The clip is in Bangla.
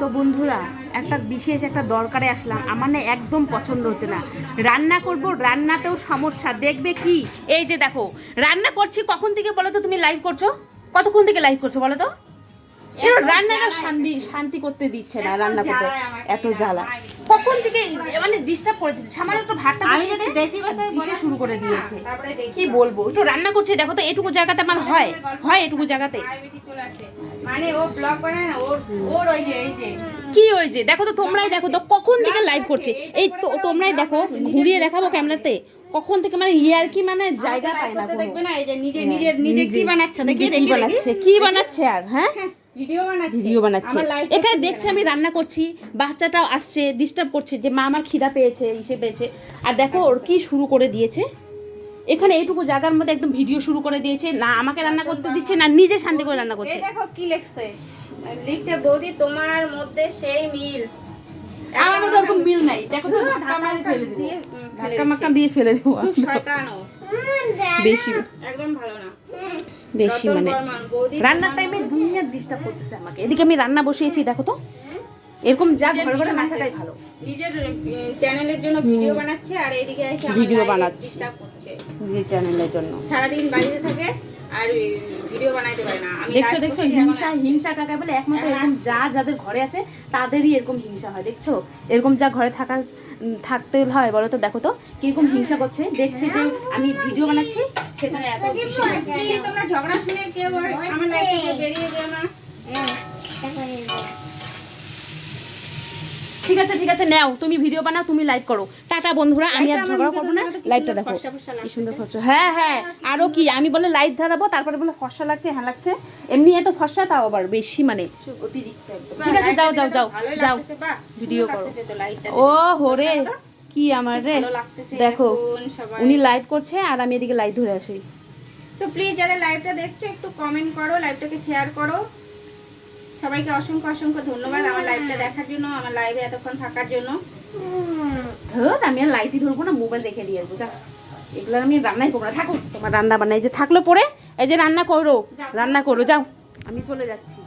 তো বন্ধুরা, একটা বিশেষ একটা দরকারে আসলাম। আমার না একদম পছন্দ হচ্ছে না। রান্না করব, রান্নাতেও সমস্যা। দেখবে কি? এই যে দেখো, রান্না করছি কখন থেকে বলো তো তুমি লাইভ করছ? কতক্ষণ থেকে লাইভ করছ বলো তো? এর রান্নাটা শান্তি শান্তি করতে দিচ্ছে না রান্না করতে। এত জ্বালা কখন থেকে মানে ডিস্টার্ব করেছে? সামান্য একটু ভাতটা আমি যদি বেশি বসাই ইসে শুরু করে দিয়েছে। কি বলব? একটু রান্না করছে দেখো তো এটুকু জায়গাতে আমার হয়। হয় এটুকু জায়গাতে। মানে ও ব্লগ বানায় না ওর ওর ওই যে এই যে। কি হয়েছে দেখো তো তোমরাই দেখো তো কখন থেকে লাইভ করছে? এই তো তোমরাই দেখো ঘুরিয়ে দেখাবো ক্যামেরাতে। কখন থেকে মানে ইয়ার কি মানে জায়গা পায় না। দেখবে না এই যে নিজে নিজের নিজে কি বানাচ্ছে? কি বানাচ্ছে? কি বানাচ্ছে আর হ্যাঁ? ভিডিও বানাচ্ছে। এখানে দেখছি আমি রান্না করছি বাচ্চাটাও আসছে ডিস্টার্ব করছে যে মা আমার খিদা পেয়েছে ইসে পেয়েছে। আর দেখো ওর কি শুরু করে দিয়েছে। এখানে এইটুকু জায়গার মধ্যে একদম ভিডিও শুরু করে দিয়েছে। না আমাকে রান্না করতে দিচ্ছে না নিজে শান্তি করে রান্না করছে। দেখো কি লিখছে। লিখছে বৌদি তোমার মধ্যে সেই মিল। আমার মধ্যে ওরকম মিল নাই। দেখো তো ধাক্কা মারি ফেলে দিবো। ধাক্কা মাক্কা দিয়ে ফেলে দেবো। শয়তান বেশি। একদম ভালো না। বেশি মানে রান্নার টাইমে দুনিয়ার ডিস্টার্ব করতেছে আমাকে। এদিকে আমি রান্না বসিয়েছি দেখো তো। এরকম যা ঘরে ঘরে নাচাটাই ভালো। নিজের চ্যানেলের জন্য ভিডিও বানাচ্ছে আর এদিকে এসে ভিডিও বানাচ্ছে। নিজের চ্যানেলের জন্য। সারাদিন বাড়িতে থাকে আর ভিডিও বানাইতে পারে না। আমি দেখছ দেখছ হিংসা হিংসা কাকা বলে একমাত্র এরকম যা যাদের ঘরে আছে তাদেরই এরকম হিংসা হয় দেখছ? এরকম যা ঘরে থাকা থাকতে হয় বলো তো দেখো তো কীরকম হিংসা করছে। দেখছে যে আমি ভিডিও বানাচ্ছি সেখানে এত তোমরা ঝগড়া শুনে কেউ আমার লাইফ থেকে বেরিয়ে যেও না ঠিক আছে ঠিক আছে নাও তুমি ভিডিও বানাও তুমি লাইভ করো। টাটা বন্ধুরা আমি আর ঝগড়া করব না। লাইভটা দেখো। কি সুন্দর ফর্সা। হ্যাঁ হ্যাঁ আরও কি? আমি বলে লাইভ ধরাবো তারপরে বলে ফর্সা লাগছে হ্যাঁ লাগছে। এমনি এত ফর্সা তাও আবার বেশি মানে। ঠিক আছে যাও যাও যাও যাও। ভিডিও করো। ও হোরে কি আমার রে? দেখো। উনি লাইভ করছে আর আমি এদিকে লাইভ ধরে আসি। তো প্লিজ যারা লাইভটা দেখছ একটু কমেন্ট করো লাইভটাকে শেয়ার করো। সবাইকে অসংখ্য অসংখ্য ধন্যবাদ আমার লাইভটা দেখার জন্য আমার লাইভে এতক্ষণ থাকার জন্য। ধর আমি আর লাইটই ধরবো না মোবাইল দেখে দিয়ে আসব। যা এগুলো আমি রান্নাই করব না। থাকো তোমার রান্না বান্না এই যে থাকল পরে এই যে রান্না করো রান্না করো যাও। আমি চলে যাচ্ছি।